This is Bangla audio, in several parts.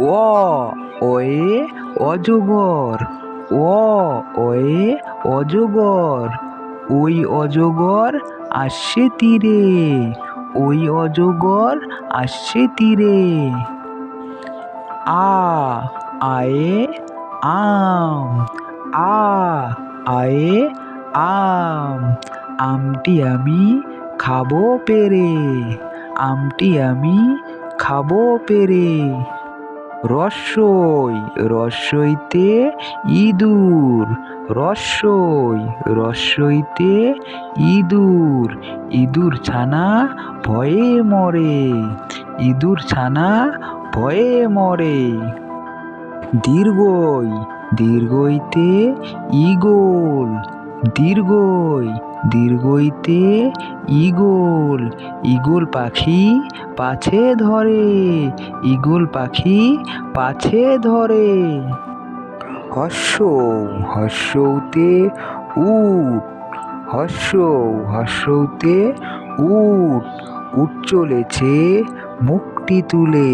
অ ওয়ে অজগর অ ওয়ে অজগর ওই অজগর আসছে তীরে। ওই অজগর আসছে তীরে। আ, আয়ে, আম। আ, আয়ে, আম। আমটি আমি খাব পেরে। আমটি আমি খাব পেরে। রস্যই রস্যইতে ইঁদুর রস্যই রস্যইতে ইঁদুর ইঁদুর ছানা ভয়ে মরে, ইঁদুর ছানা ভয়ে মরে। দীর্ঘই, দীর্ঘইতে ইগোল দীর্ঘই দীর্ঘইতে ইগোল ইগল পাখি পাছে ধরে ইগল পাখি পাছে ধরে। হর্ষ হর্ষতে উট হর্ষ হর্ষতে উট উট চলেছে মুখটি তুলে,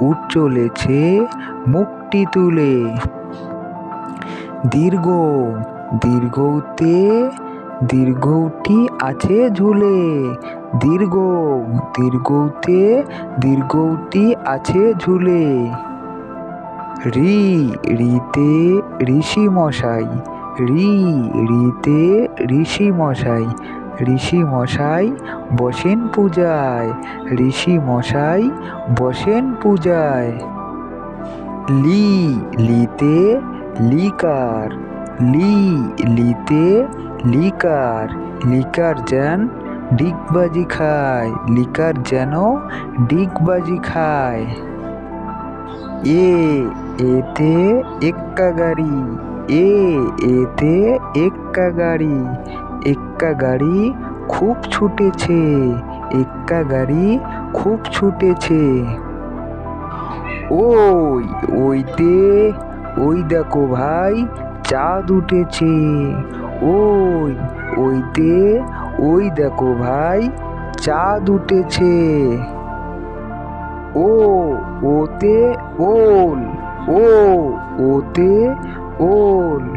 উট চলেছে মুখটি তুলে। দীর্ঘ দীর্ঘতে দীর্ঘটি আছে ঝুলে। দীর্ঘ দীর্ঘতে দীর্ঘটি আছে ঝুলে। রি, রিতে ঋষি মশাই। রি, রিতে ঋষি মশাই। ঋষি মশাই বসেন পূজায়। ঋষি মশাই বসেন পূজায়। লি, লিতে লিকার। লি, লিতে লিকার লিকার যেন ডিগবাজি খায়, লিকার যেন ডিগবাজি খায়। এ, এতে এক্কা গাড়ি, এ, এতে এক্কা গাড়ি এক্কা গাড়ি খুব ছুটেছে, এক্কা গাড়ি খুব ছুটেছে। ওই, ওইতে, ওই দেখো ভাই, চাঁদ উঠেছে ওই ওইতে ওই দেখো ভাই, চাঁদ উঠেছে। ও, ওতে ওল, ও, ওতে ওল।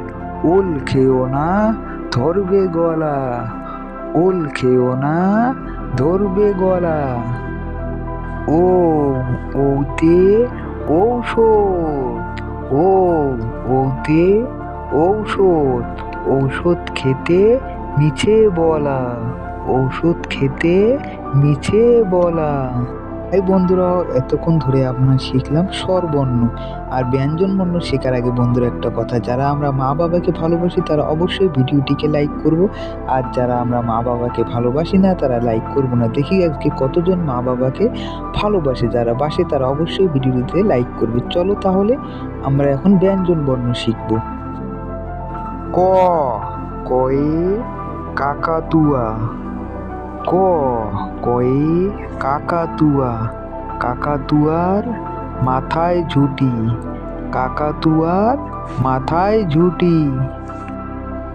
ওল খেও না, ধরবে গলা। ওল খেও না, ধরবে গলা। ও, ওতে ঔষধ, ও, ওতে ঔষধ। ঔষধ খেতে মিছে বলা। ঔষধ খেতে মিছে বলা। এই বন্ধুরা, এতক্ষণ ধরে আপনার শিখলাম স্বরবর্ণ। আর ব্যঞ্জন বর্ণ শেখার আগে বন্ধুরা একটা কথা, যারা আমরা মা বাবাকে ভালোবাসি তারা অবশ্যই ভিডিওটিকে লাইক করব। আর যারা আমরা মা বাবাকে ভালোবাসি না, তারা লাইক করব না। দেখি আজকে কতজন মা বাবাকে ভালোবাসে যারা বাসে, তারা অবশ্যই ভিডিওটিতে লাইক করবে। চলো তাহলে আমরা এখন ব্যঞ্জন বর্ণ শিখব। ক কয়ে কাকাতুয়া ক কয়ে কাকাতুয়া কাকাতুয়ার মাথায় ঝুটি কাকাতুয়ার মাথায় ঝুটি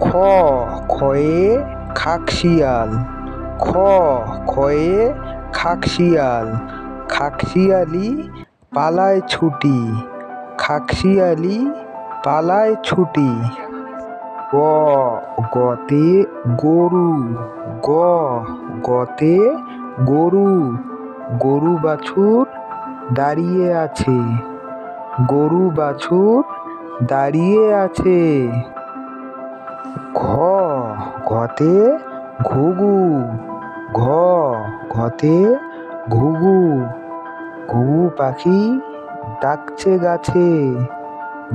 খ খয়ে খাকশিয়াল খ খয়ে খাকশিয়াল খাকশিয়ালি পালায় ছুটি খাকশিয়ালি পালায় ছুটি গ, গতে গরু, গ, গতে গরু গরু বাছুর দাঁড়িয়ে আছে, গরু বাছুর দাঁড়িয়ে আছে। ঘ, ঘতে ঘুঘু, ঘ, ঘতে ঘুঘু ঘুঘু পাখি ডাকছে গাছে,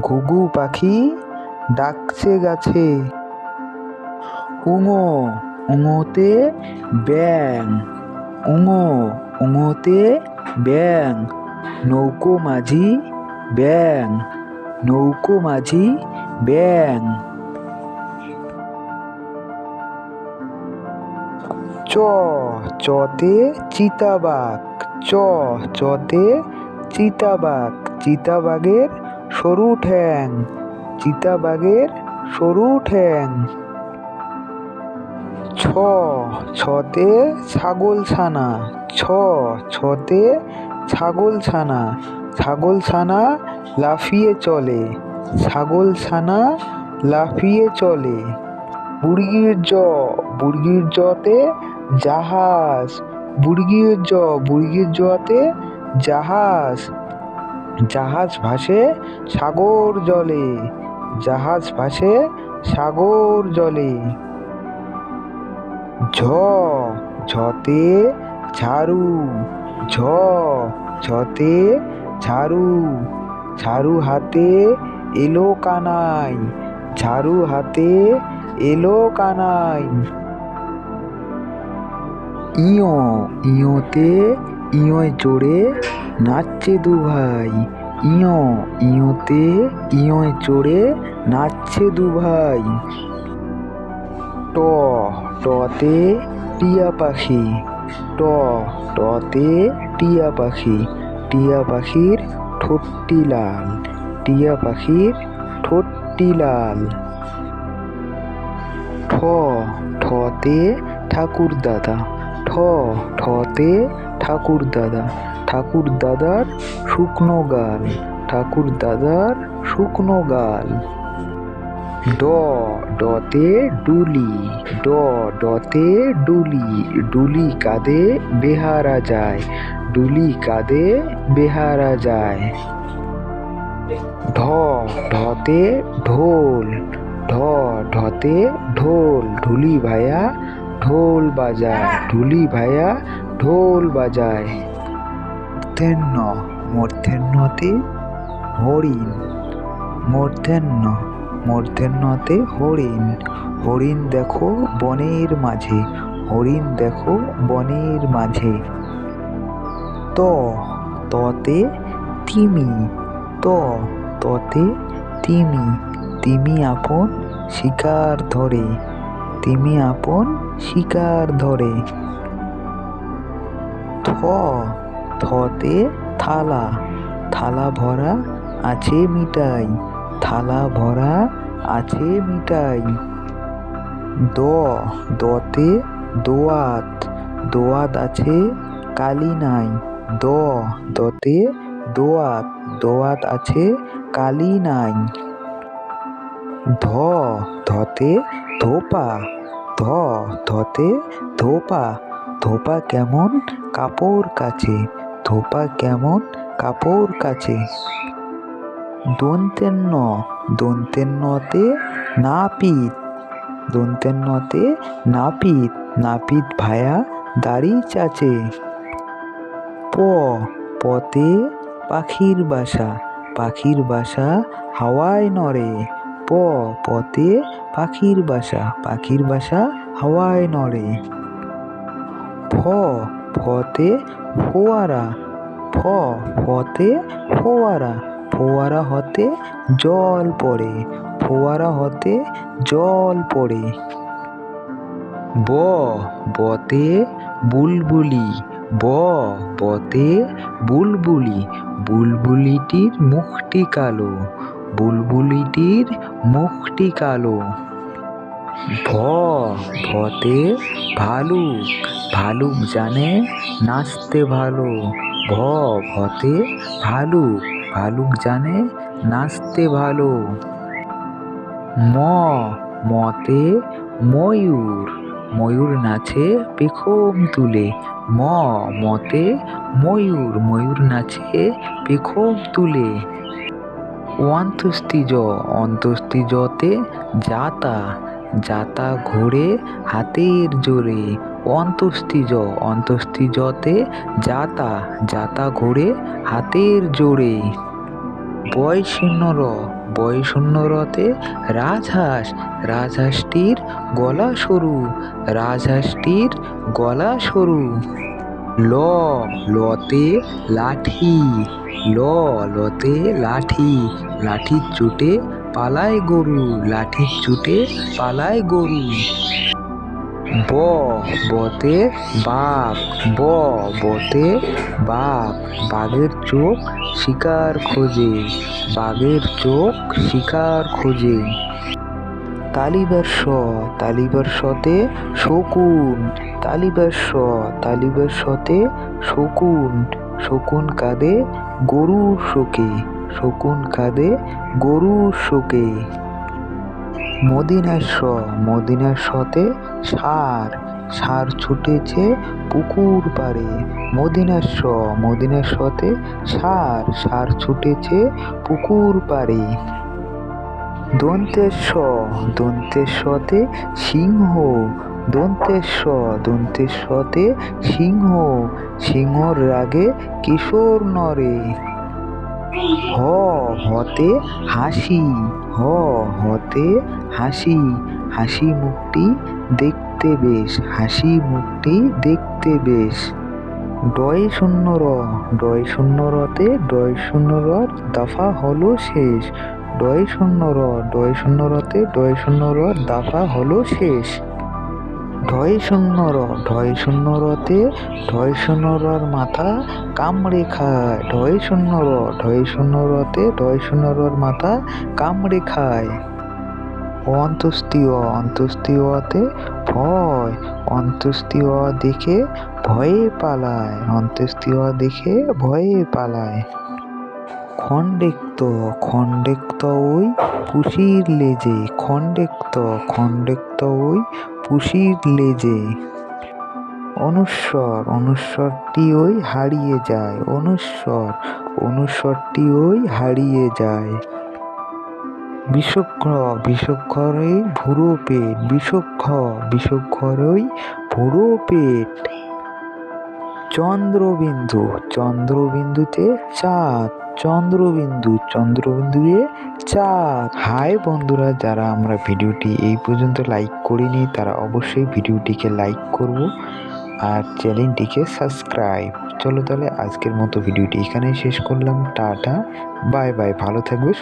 ঘুঘু পাখি ডাকছে গাছে। উঙো, উঙোতে ব্যাং উঙো, উঙোতে ব্যাং নৌকো মাঝি ব্যাং নৌকো মাঝি ব্যাং চ, চতে চিতাবাঘ। চ, চতে চিতাবাঘ। চিতাবাঘের সরু ঠ্যাং। চিতাবাঘের সরু ঠ্যাং ছ, ছতে ছাগল ছানা ছ, ছতে ছাগল ছানা ছাগল ছানা লাফিয়ে চলে। ছাগল ছানা লাফিয়ে চলে। বুড়গির জ বুড়ির জতে জাহাজ। বুড়গির জ বুড়ির জতে জাহাজ। জাহাজ ভাসে সাগর জলে। জাহাজ ভাসে সাগর জলে। ঝ, ঝতে ঝাড়ু। ঝ, ঝতে ঝাড়ু। ঝাড়ু হাতে এলো কানাই। ঝাড়ু হাতে এলো কানাই। ইয়, ইয়তে ইয় চড়ে নাচছে দু ভাই। ইয়, ইয়তে ইয় চড়ে নাচছে দু ভাই ট, টতে টিয়া পাখি। ট, টতে টিয়া পাখি। টিয়া পাখির ঠোঁটটি লাল। টিয়া পাখির ঠোঁটটি লাল। ঠ, ঠতে ঠাকুর দাদা ঠ, ঠতে ঠাকুর দাদা। ঠাকুর দাদার শুকনো গাল। ঠাকুর দাদার শুকনো গাল। ড, ডতে ডুলি। ড, ডতে ডুলি। ডুলি কাঁধে বেহারা যায়। ডুলি কাঁধে বেহারা যায়। ঢ, ঢতে ঢোল। ঢ, ঢতে ঢোল। ঢুলি ভাইয়া ঢোল বাজায়। ঢুলি ভাইয়া, ঢোল বাজায়। মূর্ধন্য মূর্ধন্যতে হরিণ। মূর্ধন্য মূর্ধন্যতে হরিণ। হরিণ দেখো বনের মাঝে, হরিণ দেখো বনের মাঝে। ত, ততে তিমি, ত, ততে তিমি। তিমি আপন শিকার ধরে। তিমি আপন শিকার ধরে। থ, থতে থালা। থালা ভরা আছে মিঠাই থালা ভরা আছে মিঠাই দ, দতে দোয়াত। দোয়াত আছে কালি নাই। দ, দতে দোয়াত। দোয়াত আছে কালি নাই। ধ, ধতে ধোপা। ধ, ধতে ধোপা ধোপা কেমন কাপড় কাছে, ধোপা কেমন কাপড় কাছে। দন্তেন্ন নতে নাপিত দন্তের দন্তেন্নতে নাপিত নাপিত ভায়া দাড়ি চাচে। প পতে পাখির বাসা পাখির বাসা হাওয়ায় নড়ে। প পতে পাখির বাসা পাখির বাসা হাওয়ায় নড়ে। ফ, ফতে ফোয়ারা, ফ, ফতে ফোয়ারা ফোয়ারা হতে জল পড়ে, ফোয়ারা হতে জল পড়ে। ব, বতে বুলবুলি, ব, বতে বুলবুলি, বুলবুলিটির মুখটি কালো বুলবুলিটির মুখটি কালো। ভ, ভতে ভালুক ভালুক জানে নাচতে ভালো। ভ, ভতে ভালুক ভালুক জানে নাচতে ভালো। ম, মতে ময়ূর ময়ূর নাচে পেখম তুলে। ম, মতে ময়ূর ময়ূর নাচে পেখম তুলে। অন্তস্তিজ অন্তস্তিজতে যাতা যাতা ঘোরে হাতের জোরে। অন্তস্তিজ অন্তস্তিজতে যাতা যাতা ঘোরে হাতের জোরে। বয় শূন্য র বয় শূন্য রতে রাজহাঁস, রাজহাঁসটির গলা সরু, রাজহাঁসটির গলা সরু। ল, লতে লাঠি, ল, লতে লাঠি, লাঠির চোটে পালায় গরু, লাঠির চোটে পালায় গরু। ব, বতে বাঘ, ব, বতে বাঘ, বাঘের চোখ শিকার খোঁজে, বাঘের চোখ শিকার খোঁজে। তালিবার স তালিবার সতে শকুন, তালিবার স তালিবার সতে শকুন শকুন কাঁধে গরুর শোকে, শকুন কাঁদে গরুর শোকে। মদিনার স মদিনার সতে সার সার ছুটেছে পুকুর পাড়ে। মদিনার স মদিনার সতে সার সার ছুটেছে পুকুর পাড়ে। দন্তের স দন্তের সতে সিংহ দন্তের স দন্তের সতে সিংহ, সিংহর রাগে কিশোর নরে। হ, হতে হাসি, হ, হতে হাসি হাসি মুখটি দেখতে বেশ, হাসি মুখটি দেখতে বেশ। ডয় শূন্য র, ডয় শূন্য রতে, ডয় শূন্য র দফা হলো শেষ। ডয় শূন্য র ডয় শূন্য রতে ডয় শূন্য র দফা হলো শেষ। ঢয় শূন্য র ঢয় শূন্য রতে ঢয় শূন্য রর মাথা কামড়ে খায়। ঢয় শূন্য র ঢয় শূন্য রতে ঢয় শূন্য রর মাথা কামড়ে খায়। অন্তস্তীয়, অন্তস্তীয়তে ভয়। অন্তস্তীয় দেখে ভয়ে পালায়। অন্তস্তীয় দেখে ভয়ে পালায়। খণ্ডেক্ত খণ্ডেক্ত ওই পুষির লেজে, খণ্ডেক্ত খণ্ডেক্ত ওই পুষির লেজে। অনুস্বর, অনুস্বরটি ওই হারিয়ে যায়, অনুস্বর, অনুস্বরটি ওই হারিয়ে যায়। বিষক্ষ বিষক্ষরই ভুরো পেট, বিষক্ষ বিষক্ষরই ভুরো পেট। চন্দ্রবিন্দু, চন্দ্রবিন্দুতে চাঁদ। চন্দ্রবিন্দু। চন্দ্রবিন্দু এ চাঁদ। হাই বন্ধুরা, যারা আমরা ভিডিওটি এই পর্যন্ত লাইক করিনি, তারা অবশ্যই ভিডিওটিকে লাইক করব আর চ্যানেলটিকে সাবস্ক্রাইব। চলো তাহলে আজকের মতো ভিডিওটি এখানেই শেষ করলাম। টাটা, বাই বাই, ভালো থাকবে